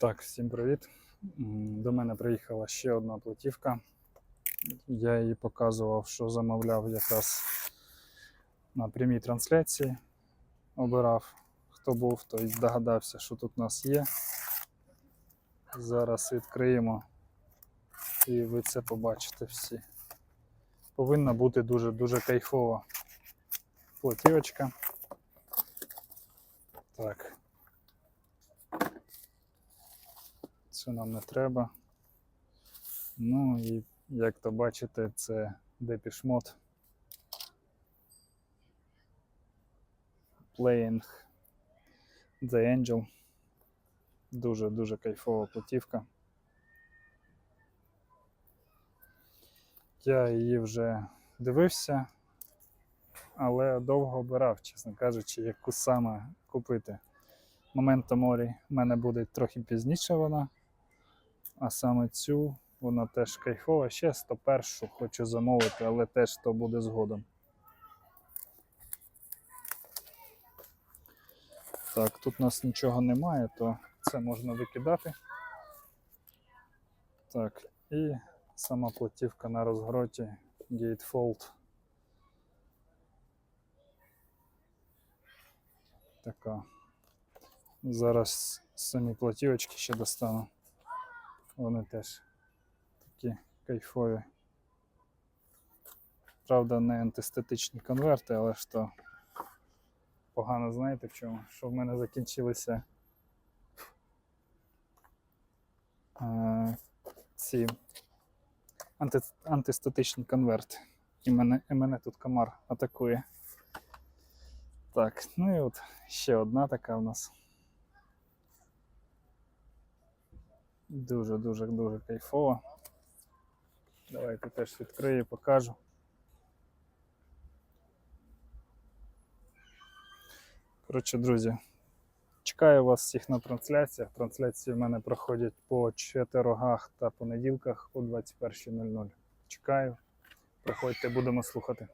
Так, всім привіт. До мене приїхала ще одна платівка. Я її показував, що замовляв якраз на прямій трансляції. Обирав, хто був, той догадався, що тут у нас є. Зараз відкриємо і ви це побачите всі. Повинна бути дуже-дуже кайфова платівочка. Так. Це нам не треба. Ну і як то бачите, це Депішмот. Playing The Angel. Дуже-дуже кайфова платівка. Я її вже дивився, але довго обирав, чесно кажучи, яку саме купити. Момент морі в мене буде трохи пізніше вона. А саме цю, вона теж кайфова. Ще 101 хочу замовити, але теж то буде згодом. Так, тут у нас нічого немає, то це можна викидати. Так, і сама платівка на розгроті Gatefold. Така. Зараз самі платівочки ще достану. Вони теж такі кайфові. Правда, не антистатичні конверти, але ж то погано знаєте в чому? Що в мене закінчилися е, ці анти, антистатичні конверти. І мене, і мене тут комар атакує. Так, ну і от ще одна така в нас. Дуже-дуже дуже кайфово. Давайте теж відкрию, покажу. Коротше, друзі, чекаю вас всіх на трансляціях. Трансляції в мене проходять по четвергах та понеділках о 21.00. Чекаю. Приходьте, будемо слухати.